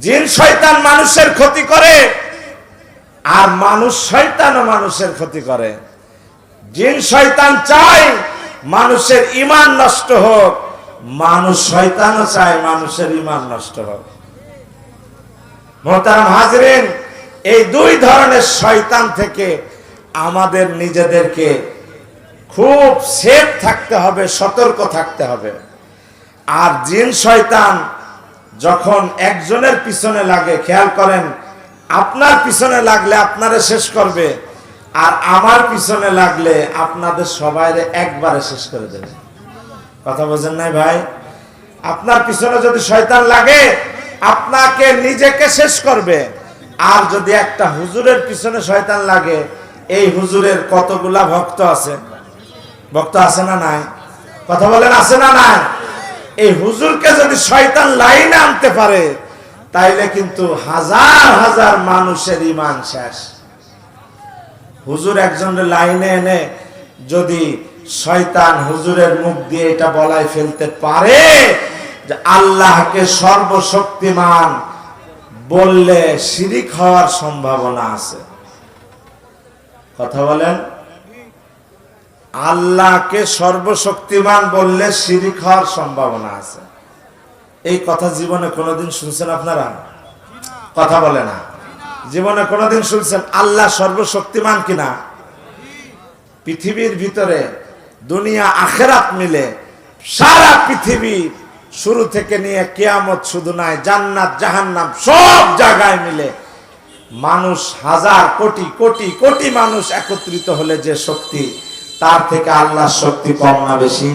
জিন শয়তান মানুষের ক্ষতি করে, আর মানুষ শয়তানও মানুষের ক্ষতি করে। জিন শয়তান চায় মানুষের ইমান নষ্ট হোক, মানুষ শয়তানও চায় মানুষের ইমান নষ্ট হোক। মোহতারাম হাজরিন, এই দুই ধরনের শয়তান থেকে আমাদের নিজেদেরকে খুব সেফ থাকতে হবে, সতর্ক থাকতে হবে। আর জিন শয়তান যখন একজনের পিছনে লাগে, খেয়াল করেন, আপনার পিছনে লাগলে আপনারে শেষ করবে, আর আমার পিছনে লাগলে আপনাদের সবাইরে একবারে শেষ করে দেবে। কথা বোঝেন নাই ভাই? আপনার পিছনে যদি শয়তান লাগে, আপনাকে নিজেকে শেষ করবে। আর যদি একটা হুজুরের পিছনে শয়তান লাগে, এই হুজুরের কতগুলা ভক্ত আছে? ভক্ত আছে না নাই? কথা বলেন, আছে না নাই? এই হুজুরকে যদি শয়তান লাইনে আনতে পারে, তাইলে কিন্তু হাজার হাজার মানুষের ইমান শেষ। হুজুর একজন লাইনে এনে যদি শয়তান হুজুরের মুখ দিয়ে এটা বলাই ফেলতে পারে, যে আল্লাহকে সর্বশক্তিমান বললে শিরিক হওয়ার সম্ভাবনা আছে। কথা বলেন? আল্লাহকে সর্বশক্তিমান বললে শিরিক হওয়ার সম্ভাবনা আছে। এই কথা জীবনে কোনোদিন শুনছেন আপনারা? কথা বলে না। জীবনে কোনোদিন শুনছেন আল্লাহ সর্বশক্তিমান কিনা? পৃথিবীর ভিতরে দুনিয়া, আখেরাত মিলে সারা পৃথিবী শুরু থেকে নিয়ে কেয়ামত শুধু নয় জান্নাত, জাহান্নাম সব জায়গায় মিলে মানুষ হাজার কোটি কোটি কোটি মানুষ একত্রিত হলে যে শক্তি তার থেকে আল্লাহর শক্তি কম না বেশি?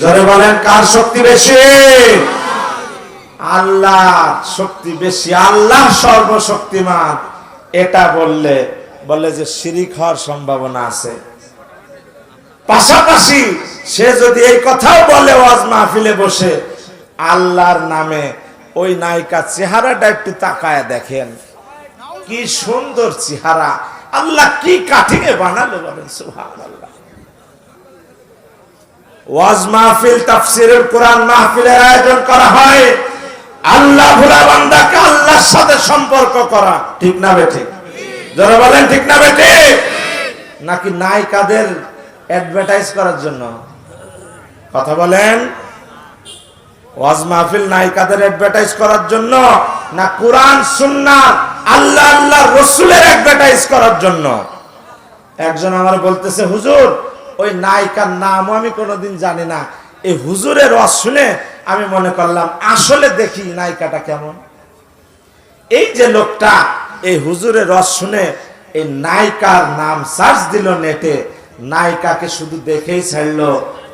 জোরে বলেন, কার শক্তি বেশি? আল্লাহ শক্তি বেশি আল্লাহ সর্বশক্তিমান। এটা বললে বলে যে শিরিক হওয়ার সম্ভাবনা আছে। পাশাপাশি সে যদি এই কথাও বলে, ওয়াজ মাহফিলে বসে, আল্লাহর নামে ওই নায়িকা চেহারাটা একটু তাকায় দেখেন। কি সুন্দর চেহারা। আল্লাহ কি কাঠিয়ে বানালো বলেন সুহান আল্লাহ ওয়াজ মাহফিল, তাফসিরের কোরআন মাহফিলের আয়োজন করা হয়। আল্লাহ ভোলা বান্দাকে আল্লাহর সাথে সম্পর্ক করা। ঠিক না বেঠে যারা বলেন, ঠিক না বেঠে নাকি নায়িকাদের অ্যাডভার্টাইজ করার জন্য? কথা বলেন। ওয়াজ মাহফিল নায়িকাদের অ্যাডভার্টাইজ করার জন্য না কোরআন সুন্নাহ আল্লাহ আল্লাহ, রসুলের অ্যাডভার্টাইজ করার জন্য? একজন আমার বলতেছে, হুজুর ওই নায়িকার নামও আমি কোনোদিন জানি না। এই হুজুরের রস শুনে আমি মনে করলাম, আসলে দেখি নায়িকাটা কেমন। এই যে লোকটা, এই হুজুরের রস শুনে এই নায়িকার নাম সার্চ দিল নেটে, নায়িকাকে শুধু দেখেই ছাড়লো,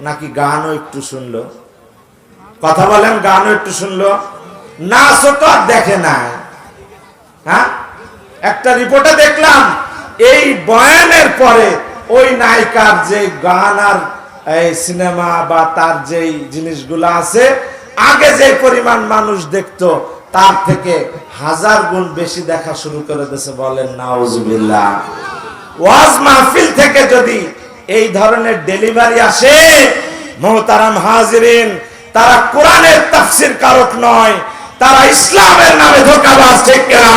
নাকি গানও একটু শুনলো। কথা বলেন, গানও একটু শুনলো। নাচও তো আর দেখে না হ্যাঁ? একটা রিপোর্টে দেখলাম, এই বয়ানের পরে ওই নায়িকার যে গান আর সিনেমা বা তার যেই জিনিসগুলো আছে, আগে যে পরিমাণ মানুষ দেখতো, তার থেকে হাজার গুণ বেশি দেখা শুরু করে দিয়েছে বলেন, নাউজুবিল্লাহ। ওয়াজ মাহফিল থেকে যদি এই ধরনের ডেলিভারি আসে, মোহতারাম হাজিরিন, তারা কোরআনের তাফসির কারক নয়, তারা ইসলামের নামে ধোকাবাজ, ঠিক কিনা?